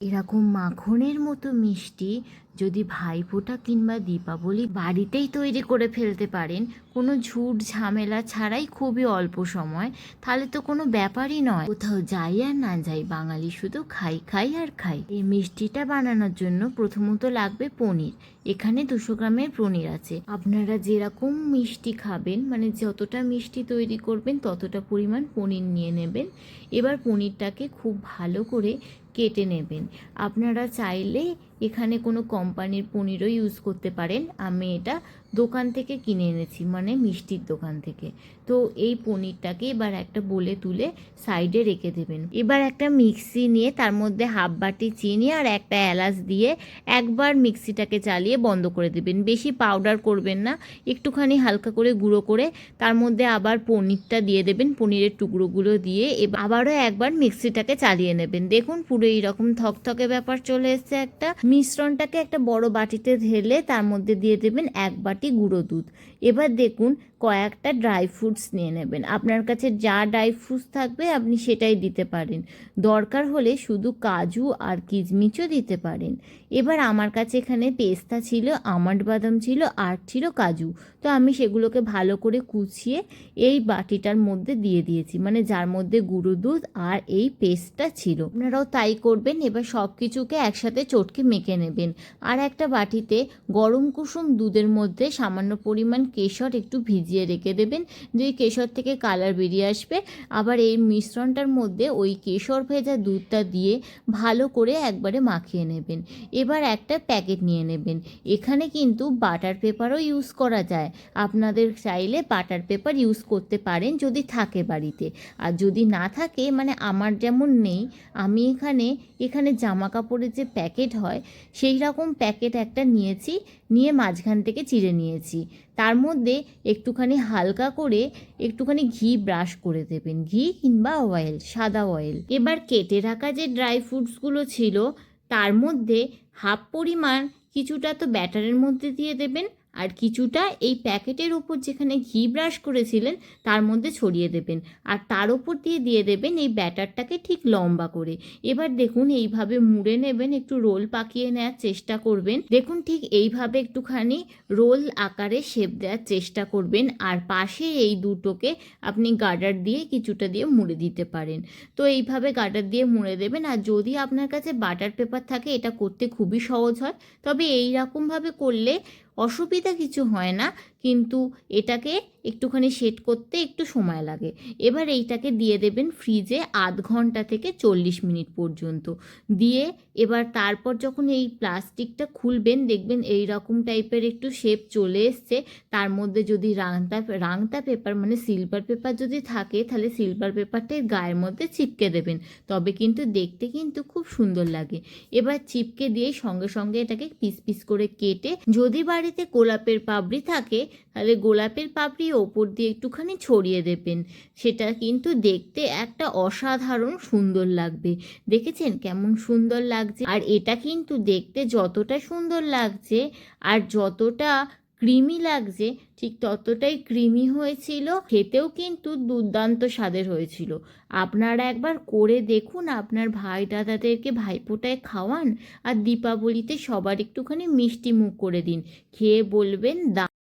এরকম মাখনের মতো মিষ্টি যদি ভাইফোঁটা কিংবা দীপাবলি বাড়িতেই তৈরি করে ফেলতে পারেন, কোনো ঝুট ঝামেলা ছাড়াই খুবই অল্প সময়, তাহলে তো কোনো ব্যাপারই নয়। কোথাও যাই আর না যাই, বাঙালি শুধু খাই খাই আর খাই। এই মিষ্টিটা বানানোর জন্য প্রথমত লাগবে পনির। এখানে দুশো গ্রামের পনির আছে। আপনারা যেরকম মিষ্টি খাবেন মানে যতটা মিষ্টি তৈরি করবেন, ততটা পরিমাণ পনির নিয়ে নেবেন। এবার পনিরটাকে খুব ভালো করে কেটে নেবেন। আপনারা চাইলে এখানে কোনো কোম্পানির পনিরও ইউজ করতে পারেন। আমি এটা দোকান থেকে কিনে এনেছি মানে মিষ্টির দোকান থেকে। তো এই পনিরটাকে এবার একটা বলে তুলে সাইডে রেখে দেবেন। এবার একটা মিক্সি নিয়ে, তার মধ্যে হাফ বাটি চিনি আর একটা এলাচ দিয়ে একবার মিক্সিটাকে চালিয়ে বন্ধ করে দেবেন। বেশি পাউডার করবেন না, একটুখানি হালকা করে গুঁড়ো করে, তার মধ্যে আবার পনিরটা দিয়ে দেবেন। পনিরের টুকরোগুলো দিয়ে আবারও একবার মিক্সিটাকে চালিয়ে নেবেন। দেখুন পুরো এইরকম থকথকে ব্যাপার চলে এসছে একটা। মিশ্রণটাকে একটা বড় বাটিতে ঢেলে তার মধ্যে দিয়ে দেবেন এক বাটি গুঁড়ো দুধ। এবার দেখুন কয়েকটা ড্রাই ফ্রুটস নিয়ে নেবেন। আপনার কাছে যা ড্রাই ফ্রুটস থাকবে আপনি সেটাই দিতে পারেন। দরকার হলে শুধু কাজু আর কিচমিচও দিতে পারেন। এবার আমার কাছে এখানে পেস্তা ছিল, আমন্ড বাদাম ছিল, আর ছিল কাজু। তো আমি সেগুলোকে ভালো করে কুচিয়ে এই বাটিটার মধ্যে দিয়ে দিয়েছি। মানে যার মধ্যে গুঁড়ো দুধ আর এই পেস্টটা ছিল। আপনারাও তাই করবেন। এবার সব কিছুকে একসাথে চটকে মেখে নেবেন। আর একটা বাটিতে গরম কুসুম দুধের মধ্যে সামান্য পরিমাণ কেশর একটু ভিজিয়ে রেখে দেবেন। যে কেশর থেকে কালার বেরিয়ে আসবে, আবার এই মিশ্রণটার মধ্যে ওই কেশর ভেজা দুধটা দিয়ে ভালো করে একবারে মাখিয়ে নেবেন। এবার একটা প্যাকেট নিয়ে নেবেন। এখানে কিন্তু বাটার পেপারও ইউজ করা যায়। আপনাদের চাইলে বাটার পেপার ইউজ করতে পারেন যদি থাকে বাড়িতে। আর যদি না থাকে মানে আমার যেমন নেই, আমি এখানে এখানে জামা কাপড়ের যে প্যাকেট হয় সেই রকম প্যাকেট একটা নিয়েছি, নিয়ে মাঝখান থেকে চিড়ে নিয়েছি। তার মধ্যে একটুখানি হালকা করে একটুখানি ঘি ব্রাশ করে দেবেন। ঘি কিংবা অয়েল সাদা অয়েল এবার কেটে রাখা যে ড্রাই ফ্রুটসগুলো ছিল, তার মধ্যে হাফ পরিমাণ কিছুটা তো ব্যাটারের মধ্যে দিয়ে দেবেন। আর কিছুটা এই প্যাকেটের ওপর যেখানে ঘি ব্রাশ করেছিলেন, তার মধ্যে ছড়িয়ে দেবেন। আর তার ওপর দিয়ে দিয়ে দেবেন এই ব্যাটারটাকে ঠিক লম্বা করে। এবার দেখুন, এইভাবে মুড়ে নেবেন, একটু রোল পাকিয়ে নেওয়ার চেষ্টা করবেন। দেখুন, ঠিক এইভাবে একটুখানি রোল আকারে শেপ দেওয়ার চেষ্টা করবেন। আর পাশে এই দুটোকে আপনি গার্ডার দিয়ে কিছুটা দিয়ে মুড়ে দিতে পারেন। তো এইভাবে গার্ডার দিয়ে মুড়ে দেবেন। আর যদি আপনার কাছে বাটার পেপার থাকে, এটা করতে খুবই সহজ হয়। তবে এই রকমভাবে করলে অসুবিধা কিছু হয় না। কিন্তু এটাকে একটুখানি সেট করতে একটু সময় লাগে। এবার এইটাকে দিয়ে দেবেন ফ্রিজে আধ ঘণ্টা থেকে চল্লিশ মিনিট পর্যন্ত। দিয়ে এবার তারপর যখন এই প্লাস্টিকটা খুলবেন, দেখবেন এই রকম টাইপের একটু শেপ চলে এসছে। তার মধ্যে যদি রাংতা রাংতা পেপার মানে সিলভার পেপার যদি থাকে, তাহলে সিলভার পেপারটা গায়ের মধ্যে চিপকে দেবেন। তবে কিন্তু দেখতে কিন্তু খুব সুন্দর লাগে। এবার চিপকে দিয়ে সঙ্গে সঙ্গে এটাকে পিস পিস করে কেটে, যদি বাড়িতে গোলাপের পাপড়ি থাকে তাহলে গোলাপের পাপড়ি ওপর দিয়ে একটুখানি ছড়িয়ে দেবেন। সেটা কিন্তু দেখতে একটা অসাধারণ সুন্দর লাগবে। দেখেছেন কেমন সুন্দর লাগছে? আর এটা কিন্তু দেখতে যতটা সুন্দর লাগছে আর যতটা ক্রিমি লাগছে, ঠিক ততটাই ক্রিমি হয়েছিল। খেতেও কিন্তু দুর্দান্ত স্বাদের হয়েছিল। আপনারা একবার করে দেখুন, আপনার ভাই দাদাদেরকে ভাইফোঁটায় খাওয়ান আর দীপাবলিতে সবার একটুখানি মিষ্টি মুখ করে দিন। খেয়ে বলবেন দা